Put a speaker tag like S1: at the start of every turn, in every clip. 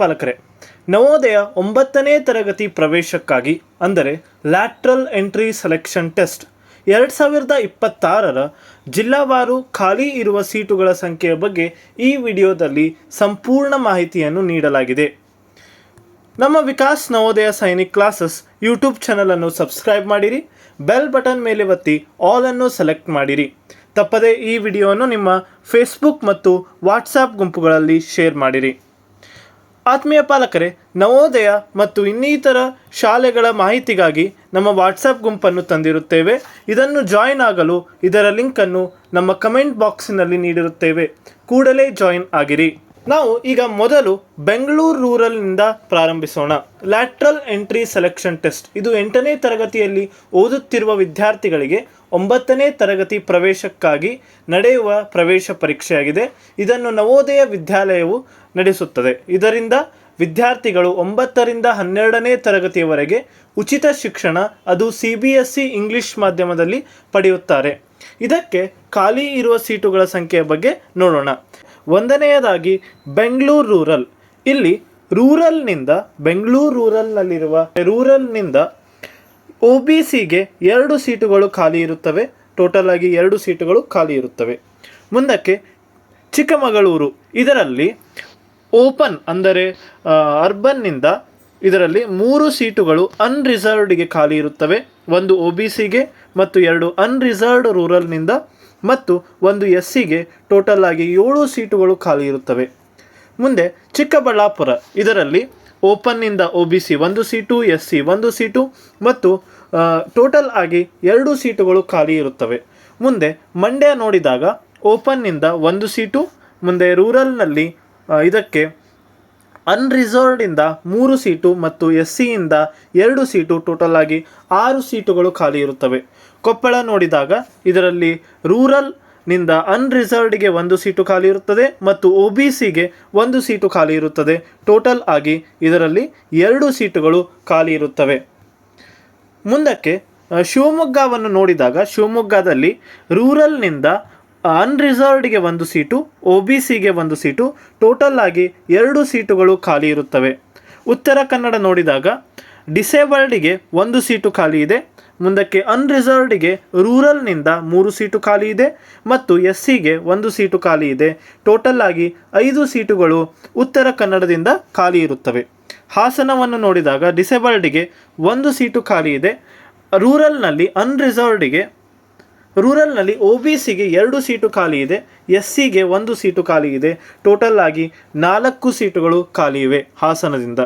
S1: ಪಾಲಕರೇ ನವೋದಯ ಒಂಬತ್ತನೇ ತರಗತಿ ಪ್ರವೇಶಕ್ಕಾಗಿ, ಅಂದರೆ ಲ್ಯಾಟ್ರಲ್ ಎಂಟ್ರಿ ಸೆಲೆಕ್ಷನ್ ಟೆಸ್ಟ್, ಎರಡು ಸಾವಿರದ ಇಪ್ಪತ್ತಾರರ ಜಿಲ್ಲಾವಾರು ಖಾಲಿ ಇರುವ ಸೀಟುಗಳ ಸಂಖ್ಯೆಯ ಬಗ್ಗೆ ಈ ವಿಡಿಯೋದಲ್ಲಿ ಸಂಪೂರ್ಣ ಮಾಹಿತಿಯನ್ನು ನೀಡಲಾಗಿದೆ. ನಮ್ಮ ವಿಕಾಸ್ ನವೋದಯ ಸೈನಿಕ್ ಕ್ಲಾಸಸ್ ಯೂಟ್ಯೂಬ್ ಚಾನಲನ್ನು ಸಬ್ಸ್ಕ್ರೈಬ್ ಮಾಡಿರಿ, ಬೆಲ್ ಬಟನ್ ಮೇಲೆ ಒತ್ತಿ ಆಲನ್ನು ಸೆಲೆಕ್ಟ್ ಮಾಡಿರಿ. ತಪ್ಪದೇ ಈ ವಿಡಿಯೋವನ್ನು ನಿಮ್ಮ ಫೇಸ್ಬುಕ್ ಮತ್ತು ವಾಟ್ಸಾಪ್ ಗುಂಪುಗಳಲ್ಲಿ ಶೇರ್ ಮಾಡಿರಿ. ಆತ್ಮೀಯ ಪಾಲಕರೇ, ನವೋದಯ ಮತ್ತು ಇನ್ನಿತರ ಶಾಲೆಗಳ ಮಾಹಿತಿಗಾಗಿ ನಮ್ಮ ವಾಟ್ಸಪ್ ಗುಂಪನ್ನು ತಂದಿರುತ್ತೇವೆ. ಇದನ್ನು ಜಾಯಿನ್ ಆಗಲು ಇದರ ಲಿಂಕನ್ನು ನಮ್ಮ ಕಮೆಂಟ್ ಬಾಕ್ಸಿನಲ್ಲಿ ನೀಡಿರುತ್ತೇವೆ. ಕೂಡಲೇ ಜಾಯಿನ್ ಆಗಿರಿ. ನಾವು ಈಗ ಮೊದಲು ಬೆಂಗಳೂರು ರೂರಲ್ನಿಂದ ಪ್ರಾರಂಭಿಸೋಣ. ಲ್ಯಾಟ್ರಲ್ ಎಂಟ್ರಿ ಸೆಲೆಕ್ಷನ್ ಟೆಸ್ಟ್ ಇದು ಎಂಟನೇ ತರಗತಿಯಲ್ಲಿ ಓದುತ್ತಿರುವ ವಿದ್ಯಾರ್ಥಿಗಳಿಗೆ ಒಂಬತ್ತನೇ ತರಗತಿ ಪ್ರವೇಶಕ್ಕಾಗಿ ನಡೆಯುವ ಪ್ರವೇಶ ಪರೀಕ್ಷೆಯಾಗಿದೆ. ಇದನ್ನು ನವೋದಯ ವಿದ್ಯಾಲಯವು ನಡೆಸುತ್ತದೆ. ಇದರಿಂದ ವಿದ್ಯಾರ್ಥಿಗಳು ಒಂಬತ್ತರಿಂದ ಹನ್ನೆರಡನೇ ತರಗತಿಯವರೆಗೆ ಉಚಿತ ಶಿಕ್ಷಣ, ಅದು C B S C English ಮಾಧ್ಯಮದಲ್ಲಿ ಪಡೆಯುತ್ತಾರೆ. ಇದಕ್ಕೆ ಖಾಲಿ ಇರುವ ಸೀಟುಗಳ ಸಂಖ್ಯೆಯ ಬಗ್ಗೆ ನೋಡೋಣ. ಒಂದನೆಯದಾಗಿ ಬೆಂಗಳೂರು ರೂರಲ್. ಇಲ್ಲಿ ರೂರಲ್ನಿಂದ ಬೆಂಗಳೂರು ರೂರಲ್ನಲ್ಲಿರುವ ರೂರಲ್ನಿಂದ ಒ ಬಿ ಸಿಗೆ ಎರಡು ಸೀಟುಗಳು ಖಾಲಿ ಇರುತ್ತವೆ. ಟೋಟಲ್ ಆಗಿ ಎರಡು ಸೀಟುಗಳು ಖಾಲಿ ಇರುತ್ತವೆ. ಮುಂದಕ್ಕೆ ಚಿಕ್ಕಮಗಳೂರು. ಇದರಲ್ಲಿ ಓಪನ್ ಅಂದರೆ ಅರ್ಬನ್ನಿಂದ ಇದರಲ್ಲಿ ಮೂರು ಸೀಟುಗಳು ಅನ್ರಿಸರ್ವ್ಡ್ಗೆ ಖಾಲಿ ಇರುತ್ತವೆ. ಒಂದು ಒ ಬಿ ಸಿಗೆ ಮತ್ತು ಎರಡು ಅನ್ರಿಸರ್ವ್ಡ್ ರೂರಲ್ನಿಂದ ಮತ್ತು ಒಂದು ಎಸ್ ಸಿಗೆ ಟೋಟಲ್ ಆಗಿ ಏಳು ಸೀಟುಗಳು ಖಾಲಿ ಇರುತ್ತವೆ. ಮುಂದೆ ಚಿಕ್ಕಬಳ್ಳಾಪುರ, ಇದರಲ್ಲಿ ಓಪನ್ನಿಂದ ಒ ಬಿ ಸಿ ಒಂದು ಸೀಟು ಎಸ್ ಸಿ ಒಂದು ಸೀಟು ಮತ್ತು ಟೋಟಲ್ ಆಗಿ ಎರಡು ಸೀಟುಗಳು ಖಾಲಿ ಇರುತ್ತವೆ. ಮುಂದೆ ಮಂಡ್ಯ ನೋಡಿದಾಗ ಓಪನ್ನಿಂದ ಒಂದು ಸೀಟು, ಮುಂದೆ ರೂರಲ್ನಲ್ಲಿ ಇದಕ್ಕೆ ಅನ್ರಿಸರ್ವ್ಡಿಂದ ಮೂರು ಸೀಟು ಮತ್ತು ಎಸ್ ಸಿಯಿಂದ ಎರಡು ಸೀಟು ಟೋಟಲ್ ಆಗಿ ಆರು ಸೀಟುಗಳು ಖಾಲಿ ಇರುತ್ತವೆ. ಕೊಪ್ಪಳ ನೋಡಿದಾಗ ಇದರಲ್ಲಿ ರೂರಲ್ನಿಂದ ಅನ್ರಿಸರ್ವ್ಡ್ಗೆ ಒಂದು ಸೀಟು ಖಾಲಿ ಇರುತ್ತದೆ ಮತ್ತು ಒ ಬಿ ಸಿಗೆ ಒಂದು ಸೀಟು ಖಾಲಿ ಇರುತ್ತದೆ. ಟೋಟಲ್ ಆಗಿ ಇದರಲ್ಲಿ ಎರಡು ಸೀಟುಗಳು ಖಾಲಿ ಇರುತ್ತವೆ. ಮುಂದಕ್ಕೆ, ಶಿವಮೊಗ್ಗವನ್ನು ನೋಡಿದಾಗ ಶಿವಮೊಗ್ಗದಲ್ಲಿ ರೂರಲ್ನಿಂದ ಅನ್ರಿಸರ್ವ್ಡ್ಗೆ ಒಂದು ಸೀಟು ಒ ಬಿ ಸಿಗೆ ಒಂದು ಸೀಟು ಟೋಟಲ್ ಆಗಿ ಎರಡು ಸೀಟುಗಳು ಖಾಲಿ ಇರುತ್ತವೆ. ಉತ್ತರ ಕನ್ನಡ ನೋಡಿದಾಗ ಡಿಸೇಬಲ್ಡ್ಗೆ ಒಂದು ಸೀಟು ಖಾಲಿ ಇದೆ, ಮುಂದಕ್ಕೆ ಅನ್ರಿಸರ್ವ್ಡ್ಗೆ ರೂರಲ್ನಿಂದ ಮೂರು ಸೀಟು ಖಾಲಿ ಇದೆ, ಮತ್ತು ಎಸ್ ಸಿಗೆ ಒಂದು ಸೀಟು ಖಾಲಿ ಇದೆ. ಟೋಟಲ್ ಆಗಿ ಐದು ಸೀಟುಗಳು ಉತ್ತರ ಕನ್ನಡದಿಂದ ಖಾಲಿ ಇರುತ್ತವೆ. ಹಾಸನವನ್ನು ನೋಡಿದಾಗ ಡಿಸೇಬಲ್ಡ್ಗೆ ಒಂದು ಸೀಟು ಖಾಲಿ ಇದೆ. ರೂರಲ್ನಲ್ಲಿ ಅನ್ರಿಸರ್ವ್ಡ್ಗೆ ರೂರಲ್ನಲ್ಲಿ ಒ ಬಿ ಸಿಗೆ ಎರಡು ಸೀಟು ಖಾಲಿ ಇದೆ, ಎಸ್ ಸಿಗೆ ಒಂದು ಸೀಟು ಖಾಲಿ ಇದೆ. ಟೋಟಲ್ ಆಗಿ ನಾಲ್ಕು ಸೀಟುಗಳು ಖಾಲಿ ಇವೆ ಹಾಸನದಿಂದ.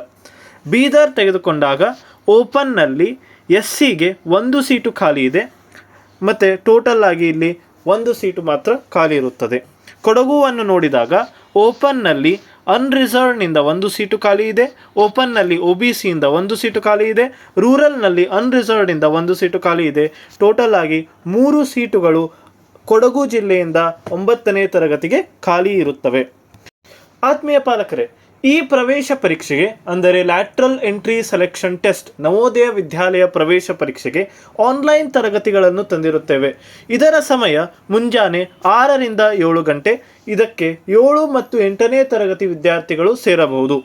S1: ಬೀದರ್ ತೆಗೆದುಕೊಂಡಾಗ ಓಪನ್ನಲ್ಲಿ ಎಸ್ ಸಿಗೆ ಒಂದು ಸೀಟು ಖಾಲಿ ಇದೆ, ಮತ್ತು ಟೋಟಲ್ ಆಗಿ ಇಲ್ಲಿ ಒಂದು ಸೀಟು ಮಾತ್ರ ಖಾಲಿ ಇರುತ್ತದೆ. ಕೊಡಗುವನ್ನು ನೋಡಿದಾಗ ಓಪನ್ನಲ್ಲಿ ಅನ್ರಿಸರ್ವ್ಡ್ನಿಂದ ಒಂದು ಸೀಟು ಖಾಲಿ ಇದೆ ಓಪನ್ನಲ್ಲಿ ಒ ಬಿ ಸಿಯಿಂದ ಒಂದು ಸೀಟು ಖಾಲಿ ಇದೆ ರೂರಲ್ನಲ್ಲಿ ಇಂದ ಒಂದು ಸೀಟು ಖಾಲಿ ಇದೆ. ಟೋಟಲ್ ಆಗಿ ಮೂರು ಸೀಟುಗಳು ಕೊಡಗು ಜಿಲ್ಲೆಯಿಂದ ಒಂಬತ್ತನೇ ತರಗತಿಗೆ ಖಾಲಿ ಇರುತ್ತವೆ. ಆತ್ಮೀಯ ಪಾಲಕರೇ ಈ ಪ್ರವೇಶ ಪರೀಕ್ಷೆಗೆ, ಅಂದರೆ lateral entry selection test Navodaya Vidyalaya ಪ್ರವೇಶ ಪರೀಕ್ಷೆಗೆ ಆನ್ಲೈನ್ ತರಗತಿಗಳನ್ನು ತಂದಿರುತ್ತೇವೆ. ಇದರ ಸಮಯ ಮುಂಜಾನೆ ಆರರಿಂದ ಏಳು ಗಂಟೆ, ಇದಕ್ಕೆ ಏಳು ಮತ್ತು ಎಂಟನೇ ತರಗತಿ ವಿದ್ಯಾರ್ಥಿಗಳು ಸೇರಬಹುದು.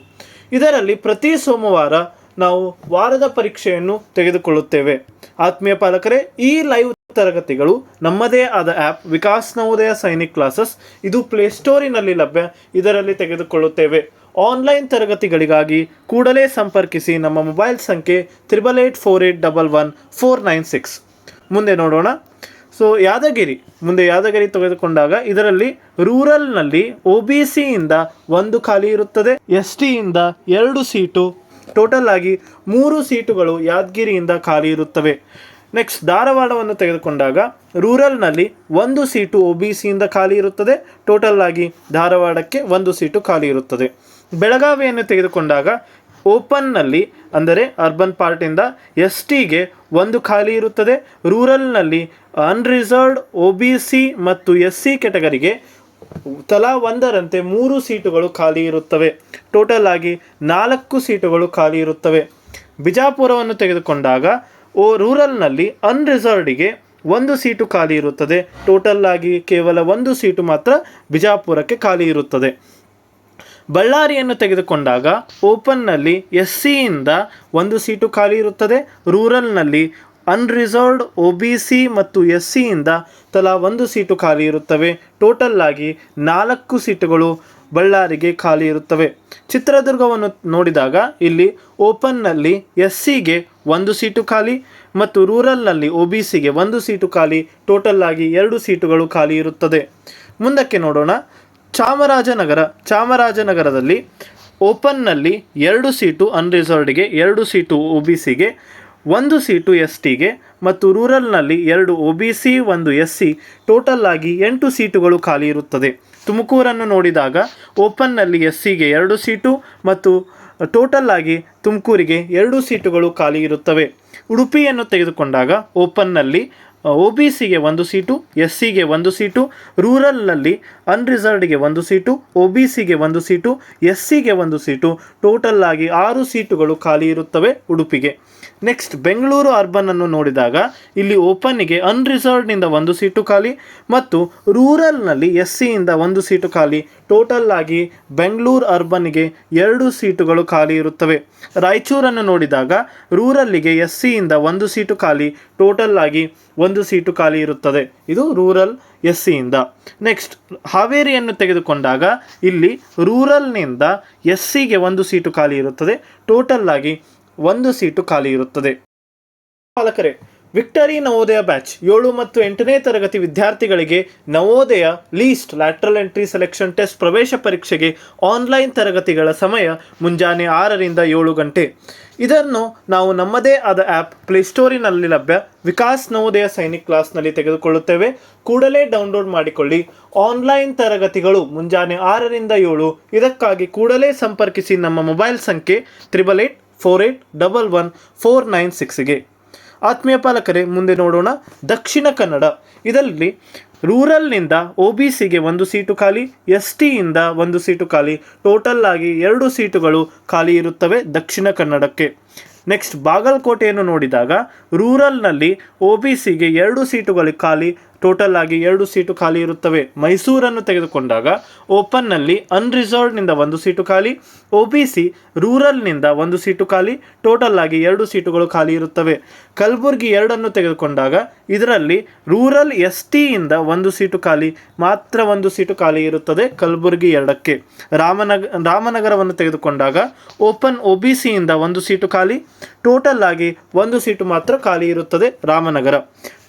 S1: ಇದರಲ್ಲಿ ಪ್ರತಿ ಸೋಮವಾರ ನಾವು ವಾರದ ಪರೀಕ್ಷೆಯನ್ನು ತೆಗೆದುಕೊಳ್ಳುತ್ತೇವೆ. ಆತ್ಮೀಯ ಪಾಲಕರೇ, ಈ ಲೈವ್ ತರಗತಿಗಳು ನಮ್ಮದೇ ಆದ ಆ್ಯಪ್ ವಿಕಾಸ್ ನವೋದಯ ಸೈನಿಕ್ ಕ್ಲಾಸಸ್ ಇದು ಪ್ಲೇಸ್ಟೋರಿನಲ್ಲಿ ಲಭ್ಯ. ಇದರಲ್ಲಿ ತೆಗೆದುಕೊಳ್ಳುತ್ತೇವೆ. ಆನ್ಲೈನ್ ತರಗತಿಗಳಿಗಾಗಿ ಕೂಡಲೇ ಸಂಪರ್ಕಿಸಿ ನಮ್ಮ ಮೊಬೈಲ್ ಸಂಖ್ಯೆ triple eight four eight double one four nine six. ಮುಂದೆ ನೋಡೋಣ. ಸೊ, ಯಾದಗಿರಿ. ಮುಂದೆ ಯಾದಗಿರಿ ತೆಗೆದುಕೊಂಡಾಗ ಇದರಲ್ಲಿ ರೂರಲ್ನಲ್ಲಿ ಒ ಬಿ ಸಿಯಿಂದ ಒಂದು ಖಾಲಿ ಇರುತ್ತದೆ. ಎಸ್ ಟಿಯಿಂದ ಎರಡು ಸೀಟು. ಟೋಟಲ್ ಆಗಿ ಮೂರು ಸೀಟುಗಳು ಯಾದಗಿರಿಯಿಂದ ಖಾಲಿ ಇರುತ್ತವೆ. ನೆಕ್ಸ್ಟ್, ಧಾರವಾಡವನ್ನು ತೆಗೆದುಕೊಂಡಾಗ ರೂರಲ್ನಲ್ಲಿ ಒಂದು ಸೀಟು ಒ ಬಿ ಸಿಯಿಂದ ಖಾಲಿ ಇರುತ್ತದೆ. ಟೋಟಲ್ ಆಗಿ ಧಾರವಾಡಕ್ಕೆ ಒಂದು ಸೀಟು ಖಾಲಿ ಇರುತ್ತದೆ. ಬೆಳಗಾವಿಯನ್ನು ತೆಗೆದುಕೊಂಡಾಗ ಓಪನ್ನಲ್ಲಿ, ಅಂದರೆ ಅರ್ಬನ್ ಪಾರ್ಟಿಂದ ಎಸ್ ಟಿಗೆ ಒಂದು ಖಾಲಿ ಇರುತ್ತದೆ. ರೂರಲ್ನಲ್ಲಿ ಅನ್ರಿಸರ್ವ್ಡ್ ಒ ಬಿ ಸಿ ಮತ್ತು ಎಸ್ ಸಿ ಕೆಟಗರಿಗೆ ತಲಾ ಒಂದರಂತೆ ಮೂರು ಸೀಟುಗಳು ಖಾಲಿ ಇರುತ್ತವೆ. ಟೋಟಲ್ ಆಗಿ ನಾಲ್ಕು ಸೀಟುಗಳು ಖಾಲಿ ಇರುತ್ತವೆ. ಬಿಜಾಪುರವನ್ನು ತೆಗೆದುಕೊಂಡಾಗ, ಓ, ರೂರಲ್ನಲ್ಲಿ ಅನ್ರಿಸರ್ವ್ಡ್ಗೆ ಒಂದು ಸೀಟು ಖಾಲಿ ಇರುತ್ತದೆ. ಟೋಟಲ್ ಆಗಿ ಕೇವಲ ಒಂದು ಸೀಟು ಮಾತ್ರ ಬಿಜಾಪುರಕ್ಕೆ ಖಾಲಿ ಇರುತ್ತದೆ. ಬಳ್ಳಾರಿಯನ್ನು ತೆಗೆದುಕೊಂಡಾಗ ಓಪನ್ನಲ್ಲಿ ಎಸ್ ಸಿಯಿಂದ ಒಂದು ಸೀಟು ಖಾಲಿ ಇರುತ್ತದೆ. ರೂರಲ್ನಲ್ಲಿ ಅನ್ರಿಸರ್ವ್ಡ್ ಒ ಬಿ ಸಿ ಮತ್ತು ಎಸ್ ಸಿಯಿಂದ ತಲಾ ಒಂದು ಸೀಟು ಖಾಲಿ ಇರುತ್ತವೆ. ಟೋಟಲ್ ಆಗಿ ನಾಲ್ಕು ಸೀಟುಗಳು ಬಳ್ಳಾರಿಗೆ ಖಾಲಿ ಇರುತ್ತವೆ. ಚಿತ್ರದುರ್ಗವನ್ನು ನೋಡಿದಾಗ ಇಲ್ಲಿ ಓಪನ್ನಲ್ಲಿ ಎಸ್ ಸಿಗೆ ಒಂದು ಸೀಟು ಖಾಲಿ ಮತ್ತು ರೂರಲ್ನಲ್ಲಿ ಒ ಬಿ ಸಿಗೆ ಒಂದು ಸೀಟು ಖಾಲಿ. ಟೋಟಲ್ ಆಗಿ ಎರಡು ಸೀಟುಗಳು ಖಾಲಿ ಇರುತ್ತದೆ. ಮುಂದಕ್ಕೆ ನೋಡೋಣ. ಚಾಮರಾಜನಗರ, ಚಾಮರಾಜನಗರದಲ್ಲಿ ಓಪನ್ನಲ್ಲಿ ಎರಡು ಸೀಟು ಅನ್ರಿಸರ್ವ್ಡ್ಗೆ ಎರಡು ಸೀಟು ಒ ಬಿ ಸಿಗೆ, ಒಂದು ಸೀಟು ಎಸ್ ಟಿಗೆ ಮತ್ತು ರೂರಲ್ನಲ್ಲಿ ಎರಡು ಒ ಬಿ ಸಿ, ಒಂದು ಎಸ್ ಸಿ ಟೋಟಲ್ ಆಗಿ ಎಂಟು ಸೀಟುಗಳು ಖಾಲಿ ಇರುತ್ತದೆ. ತುಮಕೂರನ್ನು ನೋಡಿದಾಗ ಓಪನ್ನಲ್ಲಿ ಎಸ್ ಸಿಗೆ ಎರಡು ಸೀಟು ಮತ್ತು ಟೋಟಲ್ ಆಗಿ ತುಮಕೂರಿಗೆ ಎರಡು ಸೀಟುಗಳು ಖಾಲಿ ಇರುತ್ತವೆ. ಉಡುಪಿಯನ್ನು ತೆಗೆದುಕೊಂಡಾಗ ಓಪನ್ನಲ್ಲಿ ಒ ಬಿ ಸಿಗೆ ಒಂದು ಸೀಟು ಎಸ್ ಸಿಗೆ ಒಂದು ಸೀಟು ರೂರಲ್ನಲ್ಲಿ ಅನ್ರಿಸರ್ವ್ಡ್ಗೆ ಒಂದು ಸೀಟು ಒ ಬಿ ಸಿಗೆ ಒಂದು ಸೀಟು ಎಸ್ ಸಿಗೆ ಒಂದು ಸೀಟು ಟೋಟಲ್ ಆಗಿ ಆರು ಸೀಟುಗಳು ಖಾಲಿ ಇರುತ್ತವೆ ಉಡುಪಿಗೆ. ನೆಕ್ಸ್ಟ್ ಬೆಂಗಳೂರು ಅರ್ಬನನ್ನು ನೋಡಿದಾಗ ಇಲ್ಲಿ ಓಪನ್ಗೆ ಅನ್ರಿಸರ್ವ್ಡ್ನಿಂದ ಒಂದು ಸೀಟು ಖಾಲಿ ಮತ್ತು ರೂರಲ್ನಲ್ಲಿ ಎಸ್ ಸಿಯಿಂದ ಒಂದು ಸೀಟು ಖಾಲಿ ಟೋಟಲ್ ಆಗಿ ಬೆಂಗಳೂರು ಅರ್ಬನ್ಗೆ ಎರಡು ಸೀಟುಗಳು ಖಾಲಿ ಇರುತ್ತವೆ. ರಾಯಚೂರನ್ನು ನೋಡಿದಾಗ ರೂರಲ್ಲಿಗೆ ಎಸ್ ಸಿಯಿಂದ ಒಂದು ಸೀಟು ಖಾಲಿ ಟೋಟಲ್ ಆಗಿ ಒಂದು ಸೀಟು ಖಾಲಿ ಇರುತ್ತದೆ. ಇದು ರೂರಲ್ ಎಸ್ ಸಿಯಿಂದ ನೆಕ್ಸ್ಟ್, ಹಾವೇರಿಯನ್ನು ತೆಗೆದುಕೊಂಡಾಗ ಇಲ್ಲಿ ರೂರಲ್ನಿಂದ ಎಸ್ ಸಿಗೆ ಒಂದು ಸೀಟು ಖಾಲಿ ಇರುತ್ತದೆ ಟೋಟಲ್ ಆಗಿ ಒಂದು ಸೀಟು ಖಾಲಿ ಇರುತ್ತದೆ. ಪಾಲಕರೇ ವಿಕ್ಟರಿ ನವೋದಯ ಬ್ಯಾಚ್ ಏಳು ಮತ್ತು ಎಂಟನೇ ತರಗತಿ ವಿದ್ಯಾರ್ಥಿಗಳಿಗೆ Navodaya list lateral entry selection test ಪ್ರವೇಶ ಪರೀಕ್ಷೆಗೆ ಆನ್ಲೈನ್ ತರಗತಿಗಳ ಸಮಯ ಮುಂಜಾನೆ ಆರರಿಂದ ಏಳು ಗಂಟೆ. ಇದನ್ನು ನಾವು ನಮ್ಮದೇ ಆದ ಆ್ಯಪ್ ಪ್ಲೇಸ್ಟೋರಿನಲ್ಲಿ ಲಭ್ಯ ವಿಕಾಸ್ ನವೋದಯ ಸೈನಿಕ್ ಕ್ಲಾಸ್ನಲ್ಲಿ ತೆಗೆದುಕೊಳ್ಳುತ್ತೇವೆ. ಕೂಡಲೇ ಡೌನ್ಲೋಡ್ ಮಾಡಿಕೊಳ್ಳಿ. ಆನ್ಲೈನ್ ತರಗತಿಗಳು ಮುಂಜಾನೆ ಆರರಿಂದ ಏಳು. ಇದಕ್ಕಾಗಿ ಕೂಡಲೇ ಸಂಪರ್ಕಿಸಿ ನಮ್ಮ ಮೊಬೈಲ್ ಸಂಖ್ಯೆ triple eight four eight double one four nine ಸಿಕ್ಸ್ಗೆ ಆತ್ಮೀಯ ಪಾಲಕರೇ, ಮುಂದೆ ನೋಡೋಣ ದಕ್ಷಿಣ ಕನ್ನಡ. ಇದರಲ್ಲಿ ರೂರಲ್ನಿಂದ ಒ ಬಿ ಸಿಗೆ ಒಂದು ಸೀಟು ಖಾಲಿ, ಎಸ್ ಟಿಯಿಂದ ಒಂದು ಸೀಟು ಖಾಲಿ. ಟೋಟಲ್ ಆಗಿ ಎರಡು ಸೀಟುಗಳು ಖಾಲಿ ಇರುತ್ತವೆ ದಕ್ಷಿಣ ಕನ್ನಡಕ್ಕೆ. ನೆಕ್ಸ್ಟ್, ಬಾಗಲಕೋಟೆಯನ್ನು ನೋಡಿದಾಗ ರೂರಲ್ನಲ್ಲಿ ಒ ಬಿ ಸಿಗೆ ಎರಡು ಸೀಟುಗಳು ಖಾಲಿ ಟೋಟಲ್ ಆಗಿ ಎರಡು ಸೀಟು ಖಾಲಿ ಇರುತ್ತವೆ. ಮೈಸೂರನ್ನು ತೆಗೆದುಕೊಂಡಾಗ ಓಪನ್ನಲ್ಲಿ ಅನ್ರಿಸರ್ವ್ಡ್ನಿಂದ ಒಂದು ಸೀಟು ಖಾಲಿ ಒ ಬಿ ಸಿ ರೂರಲ್ನಿಂದ ಒಂದು ಸೀಟು ಖಾಲಿ ಟೋಟಲ್ ಆಗಿ ಎರಡು ಸೀಟುಗಳು ಖಾಲಿ ಇರುತ್ತವೆ. ಕಲಬುರಗಿ ಎರಡನ್ನು ತೆಗೆದುಕೊಂಡಾಗ ಇದರಲ್ಲಿ ರೂರಲ್ ಎಸ್ ಟಿಯಿಂದ ಒಂದು ಸೀಟು ಖಾಲಿ, ಮಾತ್ರ ಒಂದು ಸೀಟು ಖಾಲಿ ಇರುತ್ತದೆ ಕಲಬುರಗಿ ಎರಡಕ್ಕೆ. ರಾಮನಗ, ರಾಮನಗರವನ್ನು ತೆಗೆದುಕೊಂಡಾಗ ಓಪನ್ ಒ ಬಿ ಸಿಯಿಂದ ಒಂದು ಸೀಟು ಖಾಲಿ ಟೋಟಲ್ ಆಗಿ ಒಂದು ಸೀಟು ಮಾತ್ರ ಖಾಲಿ ಇರುತ್ತದೆ ರಾಮನಗರ.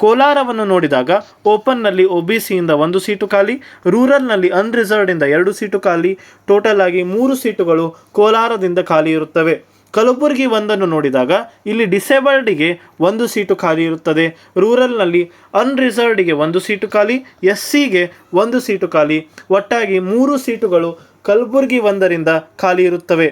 S1: ಕೋಲಾರವನ್ನು ನೋಡಿದಾಗ ಓಪನ್ನಲ್ಲಿ ಒ ಬಿ ಸಿಯಿಂದ ಒಂದು ಸೀಟು ಖಾಲಿ, ರೂರಲ್ನಲ್ಲಿ ಅನ್ರಿಸರ್ವ್ಡಿಂದ ಎರಡು ಸೀಟು ಖಾಲಿ, ಟೋಟಲ್ ಆಗಿ ಮೂರು ಸೀಟುಗಳು ಕೋಲಾರದಿಂದ ಖಾಲಿ ಇರುತ್ತವೆ. ಕಲಬುರಗಿ ಒಂದನ್ನು ನೋಡಿದಾಗ ಇಲ್ಲಿ ಡಿಸೇಬಲ್ಡ್ಗೆ ಒಂದು ಸೀಟು ಖಾಲಿ ಇರುತ್ತದೆ. ರೂರಲ್ನಲ್ಲಿ ಅನ್ರಿಸರ್ವ್ಡ್ಗೆ ಒಂದು ಸೀಟು ಖಾಲಿ ಎಸ್ ಸಿಗೆ ಒಂದು ಸೀಟು ಖಾಲಿ. ಒಟ್ಟಾಗಿ ಮೂರು ಸೀಟುಗಳು ಕಲಬುರಗಿ ಒಂದರಿಂದ ಖಾಲಿ ಇರುತ್ತವೆ.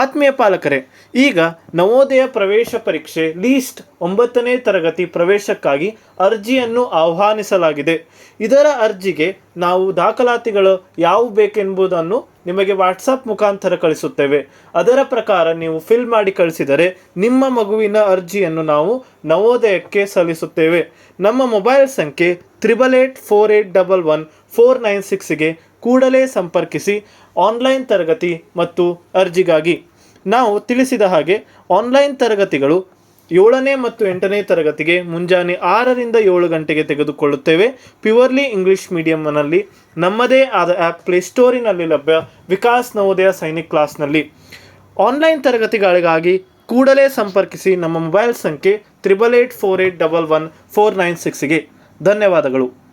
S1: ಆತ್ಮೀಯ ಪಾಲಕರೇ, ಈಗ ನವೋದಯ ಪ್ರವೇಶ ಪರೀಕ್ಷೆ ಲೀಸ್ಟ್ ಒಂಬತ್ತನೇ ತರಗತಿ ಪ್ರವೇಶಕ್ಕಾಗಿ ಅರ್ಜಿಯನ್ನು ಆಹ್ವಾನಿಸಲಾಗಿದೆ. ಇದರ ಅರ್ಜಿಗೆ ನಾವು ದಾಖಲಾತಿಗಳು ಯಾವುವು ಬೇಕೆಂಬುದನ್ನು ನಿಮಗೆ ವಾಟ್ಸಪ್ ಮುಖಾಂತರ ಕಳಿಸುತ್ತೇವೆ. ಅದರ ಪ್ರಕಾರ ನೀವು ಫಿಲ್ ಮಾಡಿ ಕಳಿಸಿದರೆ ನಿಮ್ಮ ಮಗುವಿನ ಅರ್ಜಿಯನ್ನು ನಾವು ನವೋದಯಕ್ಕೆ ಸಲ್ಲಿಸುತ್ತೇವೆ. ನಮ್ಮ ಮೊಬೈಲ್ ಸಂಖ್ಯೆ triple eight four eight double one four nine ಸಿಕ್ಸ್ಗೆ ಕೂಡಲೇ ಸಂಪರ್ಕಿಸಿ ಆನ್ಲೈನ್ ತರಗತಿ ಮತ್ತು ಅರ್ಜಿಗಾಗಿ. ನಾವು ತಿಳಿಸಿದ ಹಾಗೆ ಆನ್ಲೈನ್ ತರಗತಿಗಳು ಏಳನೇ ಮತ್ತು ಎಂಟನೇ ತರಗತಿಗೆ ಮುಂಜಾನೆ ಆರರಿಂದ ಏಳು ಗಂಟೆಗೆ ತೆಗೆದುಕೊಳ್ಳುತ್ತೇವೆ. ಪ್ಯೂರ್ಲಿ ಇಂಗ್ಲಿಷ್ ಮೀಡಿಯಂನಲ್ಲಿ, ನಮ್ಮದೇ ಆದ ಆ್ಯಪ್ ಪ್ಲೇಸ್ಟೋರಿನಲ್ಲಿ ಲಭ್ಯ ವಿಕಾಸ್ ನವೋದಯ ಸೈನಿಕ್ ಕ್ಲಾಸ್ನಲ್ಲಿ. ಆನ್ಲೈನ್ ತರಗತಿಗಳಿಗಾಗಿ ಕೂಡಲೇ ಸಂಪರ್ಕಿಸಿ ನಮ್ಮ ಮೊಬೈಲ್ ಸಂಖ್ಯೆ triple eight four eight double one four nine ಸಿಕ್ಸ್ಗೆ. ಧನ್ಯವಾದಗಳು.